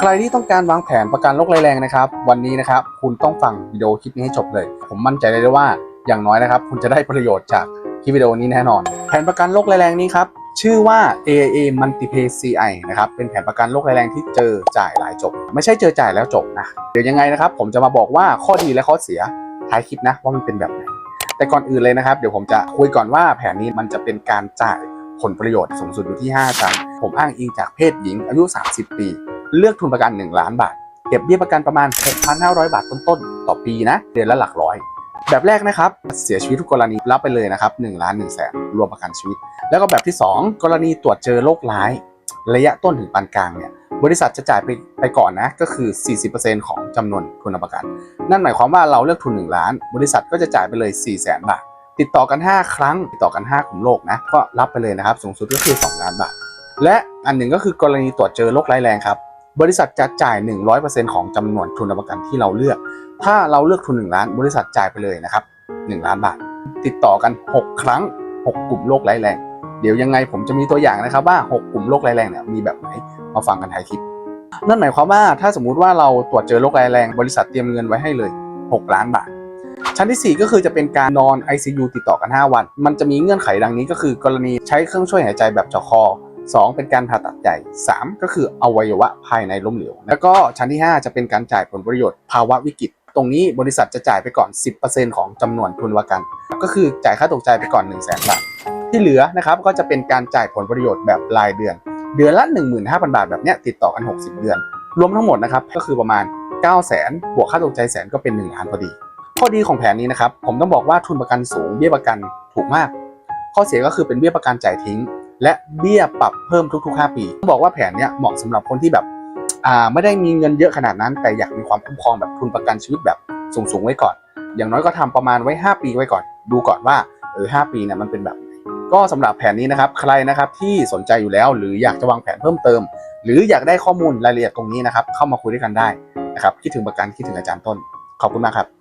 ใครที่ต้องการวางแผนประกันโรคร้ายแรงนะครับ วันนี้นะครับคุณต้องฟังวิดีโอคลิปนี้ให้จบเลย ผมมั่นใจเลยได้ว่าอย่างน้อยนะครับ คุณจะได้ประโยชน์จากคลิปวิดีโอนี้แน่นอน แผนประกันโรคร้ายแรงนี้ครับชื่อว่า AIA Multipay CI นะครับเป็นแผนประกันโรคร้ายแรงที่เจอจ่ายหลายจบ ไม่ใช่เจอจ่ายแล้วจบนะเดี๋ยวยังไงนะครับ ผมจะมาบอกว่าข้อดีและข้อเสียท้ายคลิปนะว่ามันเป็นแบบไหนแต่ก่อนอื่นเลยนะครับ เดี๋ยวผมจะคุยก่อนว่าแผนนี้มันจะเป็นการจ่ายผลประโยชน์สูงสุดอยู่ที่5ครั้งผมอ้างอิงจากเพศหญิงอายุ 30 ปี เลือกทุนประกัน 1 ล้านบาท เก็บเบี้ยประกันประมาณ 6,500 บาทต้นๆ ต่อปีนะ เดือนละหลักร้อย แบบแรกนะครับเสียชีวิตทุกกรณีรับไปเลยนะครับ1ล้าน1แสนรวมประกันชีวิต แล้วก็แบบที่ 2 กรณีตรวจเจอโรคร้าย ระยะต้นถึงปานกลางเนี่ยบริษัทจะจ่ายไปไปก่อนนะก็คือ 40%ของจำนวนทุนประกัน นั่นหมายความว่าเราเลือกทุน 1 ล้าน บริษัทก็จะจ่ายไปเลย4 0 0 0 0 0 บาท ติดต่อกัน 5 ครั้ง ติดต่อกัน 5 กลุ่มโรคนะ ก็รับไปเลยนะครับ สูงสุดก็คือ 2 ล้านบาท และอันหนึ่งก็คือกรณีตรวจเจอโรคร้ายแรงครับ บริษัทจะจ่าย 100%ของจำนวนทุนประกันที่เราเลือก ถ้าเราเลือกทุน 1 ล้าน บริษัทจ่ายไปเลยนะครับ 1 ล้านบาท ติดต่อกัน 6 ครั้ง 6 กลุ่มโรคร้ายแรง เดี๋ยวยังไงผมจะมีตัวอย่างนะครับว่า 6 กลุ่มโรคร้ายแรงเนี่ยมีแบบไหนมาฟังกันท้ายคลิป นั่นหมายความว่าถ้าสมมุติว่าเราตรวจเจอโรคร้ายแรง บริษัทเตรียมเงินไว้ให้เลย 6 ล้านบาท ชั้นที่ 4 ก็คือจะเป็นการนอน ICU ติดต่อกัน 5 วัน มันจะมีเงื่อนไขดังนี้ก็คือ กรณีใช้เครื่องช่วยหายใจแบบเจาะคอ 2 เป็นการผ่าตัดใหญ่ 3 ก็คืออวัยวะภายในล้มเหลว แล้วก็ชั้นที่ 5 จะเป็นการจ่ายผลประโยชน์ภาวะวิกฤต ตรงนี้บริษัทจะจ่ายไปก่อน 10%ของจำนวนทุนประกัน ก็คือจ่ายค่าตกใจไปก่อน 1 0 0 0 0แบาท ที่เหลือนะครับก็จะเป็นการจ่ายผลประโยชน์แบบรายเดือน เดือนละ 15,000 บาทแบบเนี้ยติดต่อกัน 60 เดือน รวมทั้งหมดนะครับก็คือประมาณ 9 0 0 0 0 0บวกค่าตกใจแสนก็เป็น1ล้านพอดีข้อดีของแผนนี้นะครับผมต้องบอกว่าทุนประกันสูงเบี้ยประกันถูกมาก ข้อเสียก็คือเป็นเบี้ยประกันจ่ายทิ้ง และเบี้ยปรับเพิ่มทุกๆ 5 ปี บอกว่าแผนเนี้ยเหมาะสำหรับคนที่แบบอ่าไม่ได้มีเงินเยอะขนาดนั้น แต่อยากมีความคุ้มครองแบบทุนประกันชีวิตแบบสูงๆไว้ก่อน อย่างน้อยก็ทำประมาณไว้ 5 ปีไว้ก่อน ดูก่อนว่าเออ5ปีเนี่ยมันเป็นแบบไหนก็สำหรับแผนนี้นะครับใครนะครับที่สนใจอยู่แล้ว หรืออยากจะวางแผนเพิ่มเติม หรืออยากได้ข้อมูลรายละเอียดตรงนี้นะครับเข้ามาคุยด้วยกันได้นะครับคิดถึงประกันคิดถึงอาจารย์ต้นขอบคุณมากครับ